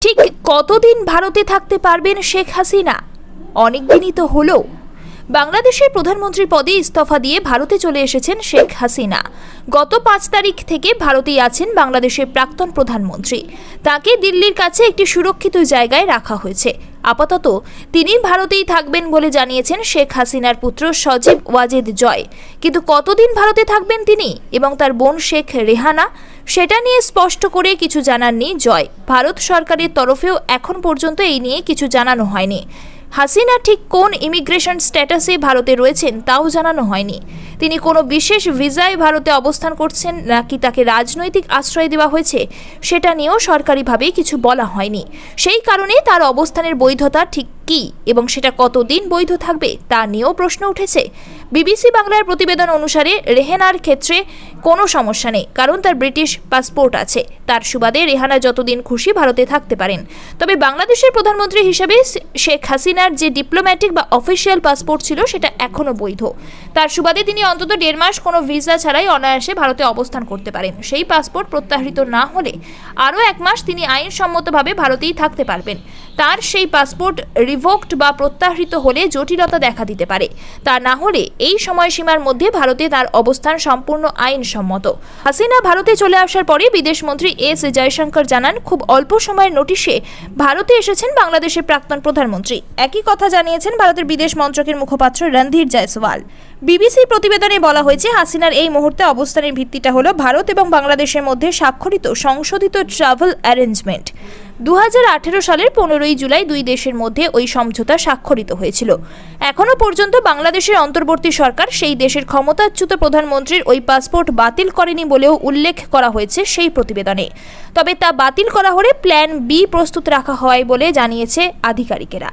ঠিক কতদিন ভারতে থাকতে পারবেন শেখ হাসিনা? অনেকদিনই তো হলো। বাংলাদেশের প্রধানমন্ত্রী পদে ইস্তফা দিয়ে ভারতে চলে এসেছেন শেখ হাসিনা। গত পাঁচ তারিখ থেকে ভারতেই আছেন বাংলাদেশের প্রাক্তন প্রধানমন্ত্রী। তাকে দিল্লির কাছে একটি সুরক্ষিত জায়গায় রাখা হয়েছে। আপাতত তিনি ভারতেই থাকবেন বলে জানিয়েছেন শেখ হাসিনার পুত্র সজীব ওয়াজেদ জয়। কিন্তু কতদিন ভারতে থাকবেন তিনি এবং তার বোন শেখ রেহানা, সেটা নিয়ে স্পষ্ট করে কিছু জানাননি জয়। ভারত সরকারের তরফেও এখন পর্যন্ত এই নিয়ে কিছু জানানো হয়নি। হাসিনা ঠিক কোন ইমিগ্রেশন স্ট্যাটাসে ভারতে রয়েছেন তাও জানানো হয়নি। তিনি কোনো বিশেষ ভিসায় ভারতে অবস্থান করছেন নাকি তাকে রাজনৈতিক আশ্রয় দেওয়া হয়েছে, সেটা নিয়েও সরকারিভাবে কিছু বলা হয়নি। সেই কারণে তার অবস্থানের বৈধতা ঠিক কী এবং সেটা কতদিন বৈধ থাকবে তা নিয়েও প্রশ্ন উঠেছে। বিবিসি বাংলার প্রতিবেদন অনুসারে রেহেনার ক্ষেত্রে কোনো সমস্যা নেই, কারণ তার ব্রিটিশ পাসপোর্ট আছে। তার সুবাদে রেহানা যতদিন খুশি ভারতে থাকতে পারেন। তবে বাংলাদেশের প্রধানমন্ত্রী হিসেবে শেখ হাসিনার যে ডিপ্লোম্যাটিক বা অফিসিয়াল পাসপোর্ট ছিল, সেটা এখনও বৈধ। তার সুবাদে তিনি অন্তত দেড় মাস কোনো ভিসা ছাড়াই অনায়াসে ভারতে অবস্থান করতে পারেন। সেই পাসপোর্ট প্রত্যাহৃত না হলে আরও এক মাস তিনি আইনসম্মতভাবে ভারতেই থাকতে পারবেন। তার সেই পাসপোর্ট রিভোকড বা প্রত্যাহৃত হলে জটিলতা দেখা দিতে পারে। তা না হলে এই সময়সীমার মধ্যে ভারতে তার অবস্থান সম্পূর্ণ আইনসম্মত। হাসিনা ভারতে চলে আসার পরে বিদেশমন্ত্রী এস জয়শঙ্কর জানান, খুব অল্প সময়ের নোটিশে ভারতে এসেছেন বাংলাদেশের প্রাক্তন প্রধানমন্ত্রী। একই কথা জানিয়েছেন ভারতের বিদেশ মন্ত্রকের মুখপাত্র রণধীর জয়সওয়াল। বিবিসি প্রতিবেদনে বলা হয়েছে, হাসিনার এই মুহূর্তে অবস্থানের ভিত্তিটা হলো ভারত এবং বাংলাদেশের মধ্যে স্বাক্ষরিত সংশোধিত ট্রাভেল অ্যারেঞ্জমেন্ট। দু হাজার আঠেরো সালের পনেরোই জুলাই দুই দেশের মধ্যে ওই সমঝোতা স্বাক্ষরিত হয়েছিল। এখনও পর্যন্ত বাংলাদেশের অন্তর্বর্তী সরকার সেই দেশের ক্ষমতাচ্যুত প্রধানমন্ত্রীর ওই পাসপোর্ট বাতিল করেনি বলেও উল্লেখ করা হয়েছে সেই প্রতিবেদনে। তবে তা বাতিল করা হলে প্ল্যান বি প্রস্তুত রাখা হয় বলে জানিয়েছে আধিকারিকেরা।